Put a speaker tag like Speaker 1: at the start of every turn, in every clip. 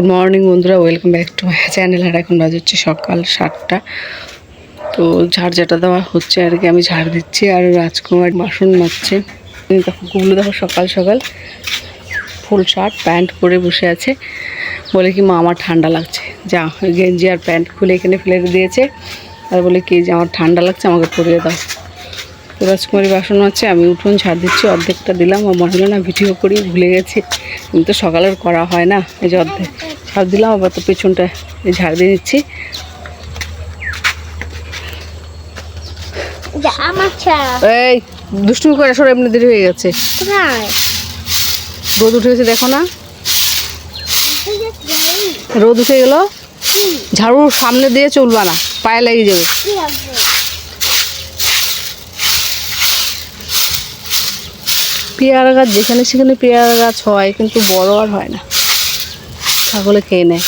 Speaker 1: Good morning বন্ধুরা। Welcome back to my channel আর এখন বাজে হচ্ছে সকাল সাতটা। তো ঝাড় যেটা দেওয়া হচ্ছে আর কি, আমি ঝাড় দিচ্ছি। আর রাজকুমার বাসন মারছে তখন গুগলো দেখো, সকাল সকাল। ফুল শার্ট, প্যান্ট পরে বসে আছে। বলে কি, মা, আমার ঠান্ডা লাগছে। যা গেঞ্জি আর প্যান্ট খুলে এখানে ফেলে দিয়েছে। আর বলে কি, যে, আমার ঠান্ডা লাগছে, আমাকে পরিয়ে দাও। তো রাজকুমারী বাসন আছে আমি উঠোন ঝাড় দিচ্ছি, অর্ধেকটা দিলাম। আমার মনে হলো না ভিডিও করি, ভুলে গেছি। কিন্তু সকালের করা হয় না, এই যে অর্ধেক। ঝাড় দিলাম আবার তো পেছনটা ঝাড় দিয়ে দিচ্ছি। এই দুষ্টুমি করে আসলে এমনি দেরি হয়ে গেছে। রোদ উঠে গেছে দেখো না। রোদ উঠে গেল। ঝাড়ু সামনে দিয়ে চলবা না পায়ে লেগে যাবে। পেয়ারা গাছ যেখানে সেখানে পেয়ারা গাছ হয় কিন্তু বড় আর হয় না। ছাগলে খেয়ে নেয়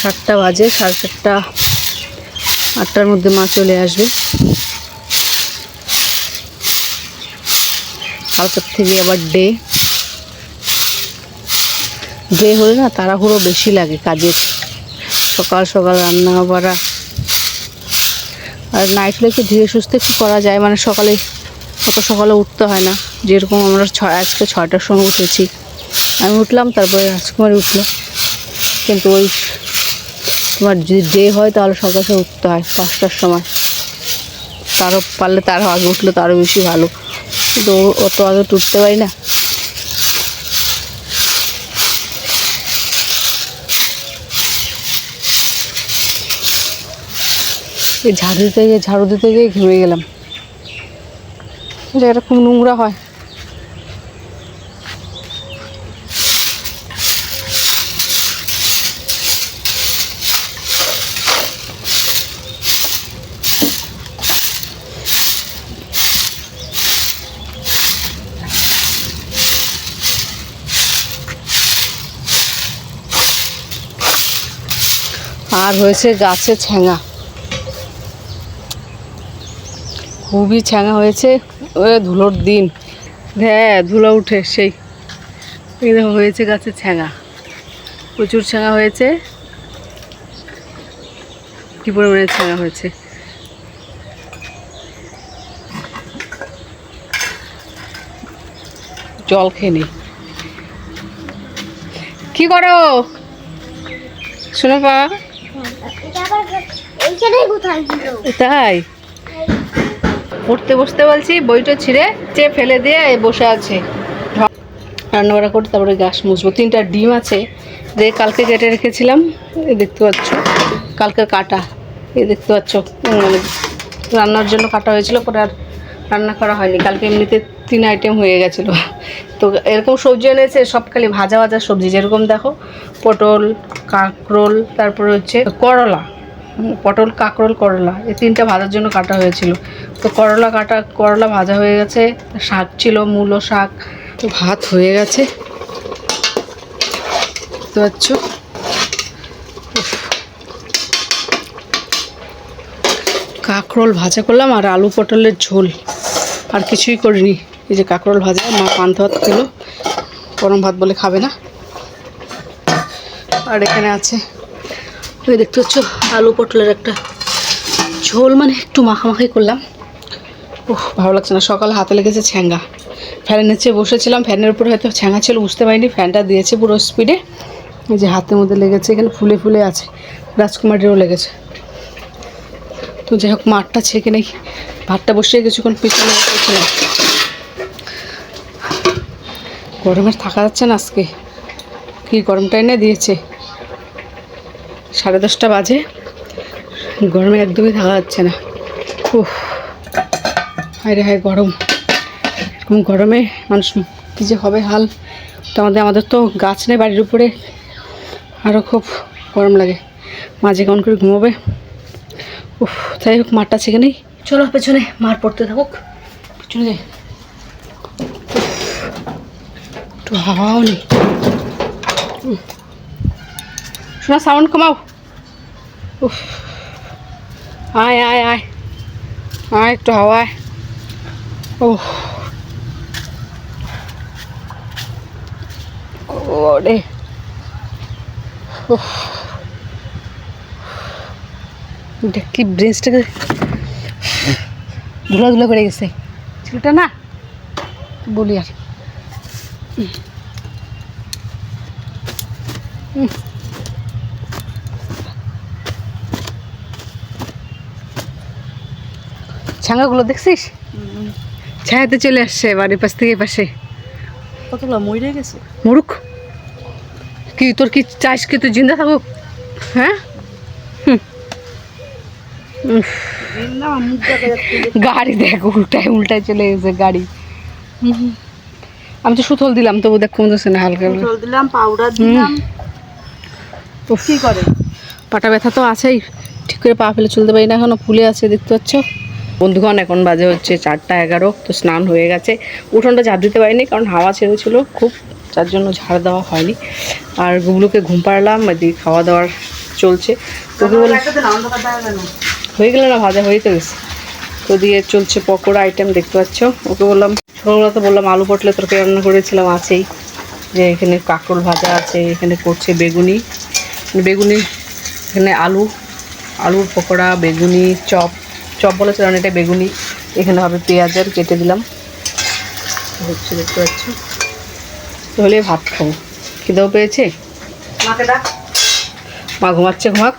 Speaker 1: সাতটা বাজে, সাড়ে সাতটা, আটটার মধ্যে মা চলে আসবে। কালকের থেকে আবার ডে। ডে হলে না তাড়াহুড়ো বেশি লাগে কাজের। সকাল সকাল রান্না করা আর নাইট হলে একটু ধীরে সুস্থে একটু করা যায়। মানে সকালে অত সকালে উঠতে হয় না। যেরকম আমরা ছয় আজকে ছয়টার সময় উঠেছি। আমি উঠলাম, তারপরে রাজকুমারী উঠল। কিন্তু ওই তোমার যদি ডে হয়, তাহলে সকাল সকাল উঠতে হয়, পাঁচটার সময়। তারও পারলে তারও আগে উঠলে তারও বেশি ভালো। কিন্তু অত আগে উঠতে পারি না। এই ঝাড়ু দিতে গিয়ে, ঝাড়ু দিতে গিয়ে ঘেমে গেলাম। জায়গাটা খুব নোংরা হয়। আর হয়েছে গাছে ছ্যাঙা খুবই ছ্যাঙা হয়েছে। ওই ধুলোর দিন। হ্যাঁ ধুলো উঠে সেই। দেখো হয়েছে গাছে ছ্যাঙা প্রচুর ছ্যাঙা হয়েছে। কি পরিমাণে ছ্যাঙা হয়েছে? জল খেয়ে নি। কি করো? শোনো পা
Speaker 2: ছিল
Speaker 1: তাই? পড়তে বসতে বলছি, বইটা ছিঁড়ে চে ফেলে দিয়ে বসে আছে। রান্নাবাড়া করে তারপরে গাছ মুছবো। তিনটা ডিম আছে, যে কালকে কেটে রেখেছিলাম, এ দেখতে পাচ্ছ। কালকের কাটা, এ দেখতে পাচ্ছ। মানে রান্নার জন্য কাটা হয়েছিল, পরে আর রান্না করা হয়নি। কালকে এমনিতে তিন আইটেম হয়ে গেছিল। তো এরকম সবজি এনেছে, সব খালি ভাজা ভাজা সবজি। যেরকম দেখো, পটল, কাঁকরোল, তারপরে হচ্ছে করলা। পটল কাঁকরোল, করলা। এই তিনটা ভাজার জন্য কাটা হয়েছিল। তো করলা কাটা, করলা ভাজা হয়ে গেছে। শাক ছিল, মূলো শাক। তো ভাত হয়ে গেছে। বুঝতে পারছ। কাঁকরোল ভাজা করলাম আর আলু পটলের ঝোল। আর কিছুই করিনি। এই যে কাঁকরোল ভাজা, মা পান্তা ভাত খেলো। গরম ভাত বলে খাবে না। আর এখানে আছে ওই দেখতে পাচ্ছ আলু পটলের একটা ঝোল মানে একটু মাখামাখি করলাম। ওহ ভালো লাগছে না। সকালে হাতে লেগেছে ছ্যাঙ্গা। ফ্যানের নিচে বসেছিলাম। ফ্যানের উপরে হয়তো ছ্যাঙ্গা ছিল, বুঝতে পারিনি। ফ্যানটা দিয়েছে পুরো স্পিডে এই যে হাতের মধ্যে লেগেছে, এখানে ফুলে ফুলে আছে। রাজকুমারেরও লেগেছে। তো যাই হোক, মাঠটা ছেঁকে নেই ভাতটা বসিয়ে কিছুক্ষণ পিছনে বসেছিলাম। গরমের থাকা যাচ্ছে না আজকে। কি গরমটাই না দিয়েছে। সাড়ে দশটা বাজে। গরমে একদমই থাকা যাচ্ছে না। উফ হায় রে হায় গরম। এরকম গরমে মানুষ কী যে হবে হাল। তো আমাদের আমাদের তো গাছ নেই বাড়ির উপরে। আরও খুব গরম লাগে। মাঝে কেমন করে ঘুমোবে। উফ যাই হোক মাঠটা ছেঁকে নেই চলো পেছনে মার পড়তে থাকুক। পেছনে যাই। একটু হাওয়াও নেই। শোনা সাউন্ড কমাও। উফ। আয় আয় আয়। আয়, একটু হাওয়ায়। ও ওরে কি ব্রেঞ্চটাকে ধুলা ধুলা করে গেছে। ছেলেটা না, বলি আর। উম। ছাঙ্গাগুলো দেখছিস? ছায়াতে চলে আসছে বাড়ির পাশ থেকে পাশে।
Speaker 3: কতগুলো মরে গেছে?
Speaker 1: মুরুখ কি তোর কি চাইস কি তুই জিন্দা থাকুক? হ্যাঁ? গাড়ি দেখ উল্টায় উল্টায় চলে গেছে গাড়ি। আমি তো সুতল দিলাম তবু দেখ কমতেছে না হালকা।
Speaker 3: জল দিলাম পাউডার দিলাম।
Speaker 1: উফ,
Speaker 3: কি করে?
Speaker 1: পাটা ব্যথা তো আছেই ঠিক করে পা ফেলে চলতে পারি না এখনও ফুলে আছে দেখতে পাচ্ছ? বন্ধুগণ, এখন বাজে হচ্ছে চারটা এগারো, তো স্নান হয়ে গেছে। উঠোনটা ঝাড় দিতে পারিনি, কারণ হাওয়া ছেড়েছিল খুব, যার জন্য ঝাড় দেওয়া হয়নি। আর গুগলুকে ঘুম পাড়লাম, এদিকে খাওয়া দাওয়ার চলছে। হয়ে গেল না, ভাজা হয়ে তো গেছে। তো দিয়ে চলছে পকোড়া আইটেম দেখতে পাচ্ছ? ওকে বললাম সকালবেলা তো বললাম, আলু পটলে তরকারি রান্না করেছিলাম, আছেই। যে এখানে কাঁকরোল ভাজা আছে, এখানে করছে বেগুনি। বেগুনি, এখানে আলু, আলুর পকোড়া, বেগুনি, চপ চপ বলেছে কারণ এটা বেগুনি। এখানে হবে পেঁয়াজের কেটে দিলাম। হচ্ছে দেখতে পাচ্ছি? তাহলে ভাত খাব। খিদেও পেয়েছে?
Speaker 3: মাকে ডাক।
Speaker 1: মা ঘুমাচ্ছে ঘুমাক।